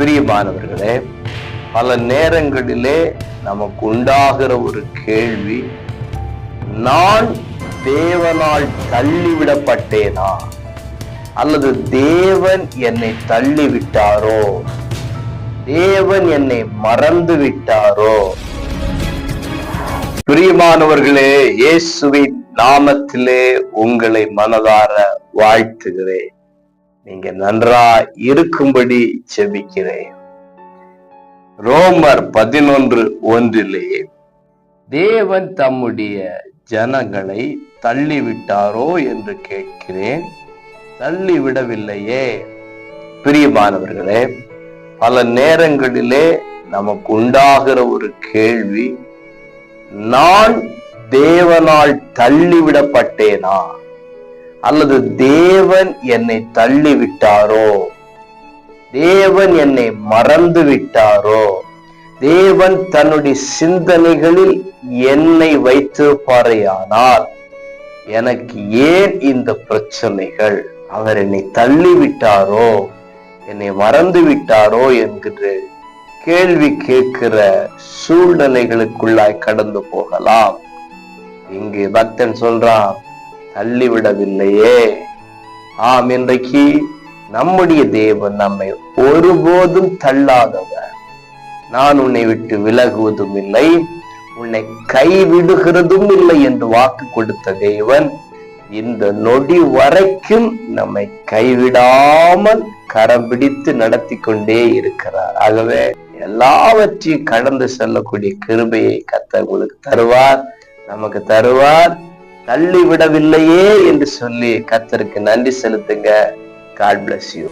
பிரியமானவர்களே பல நேரங்களிலே நமக்கு உண்டாகிற ஒரு கேள்வி நான் தேவனால் தள்ளிவிடப்பட்டேனா? அல்லது தேவன் என்னை தள்ளிவிட்டாரோ? தேவன் என்னை மறந்து விட்டாரோ பிரியமானவர்களே இயேசுவின் நாமத்திலே உங்களை மனதார வாழ்த்துகிறேன். நீங்க நன்றா இருக்கும்படி செபிக்கிறேன். ரோமர் பதினொன்று ஒன்றிலே தேவன் தம்முடைய ஜனங்களை தள்ளிவிட்டாரோ என்று கேட்கிறேன். தள்ளிவிடவில்லையே. பிரியமானவர்களே பல நேரங்களிலே நமக்கு உண்டாகிற ஒரு கேள்வி நான் தேவனால் தள்ளிவிடப்பட்டேனா? அல்லது தேவன் என்னை தள்ளி விட்டாரோ தேவன் என்னை மறந்து விட்டாரோ தேவன் தன்னுடைய சிந்தனைகளில் என்னை வைத்திருப்பாரையானால் எனக்கு ஏன் இந்த பிரச்சனைகள்? அவர் என்னை தள்ளி விட்டாரோ என்னை மறந்து விட்டாரோ என்கிற கேள்வி கேட்கிற சூழ்நிலைகளுக்குள்ளாய் கடந்து போகலாம். இங்கு பக்தன் சொல்றான் தள்ளிவிடவில்லையே. ஆம் இன்றைக்கு நம்முடைய தேவன் நம்மை ஒருபோதும் தள்ளாதவர். நான் உன்னை விட்டு விலகுவதும் இல்லை உன்னை கைவிடுகிறதும் இல்லை என்று வாக்கு கொடுத்த தேவன் இந்த நொடி வரைக்கும் நம்மை கைவிடாமல் கரம் பிடித்து நடத்தி கொண்டே இருக்கிறார். ஆகவே எல்லாவற்றையும் கடந்து செல்லக்கூடிய கிருபையை கத்த உங்களுக்கு தருவார் நமக்கு தருவார். தள்ளி விடவில்லையே என்று சொல்லி கத்தருக்கு நன்றி செலுத்துங்க. God bless you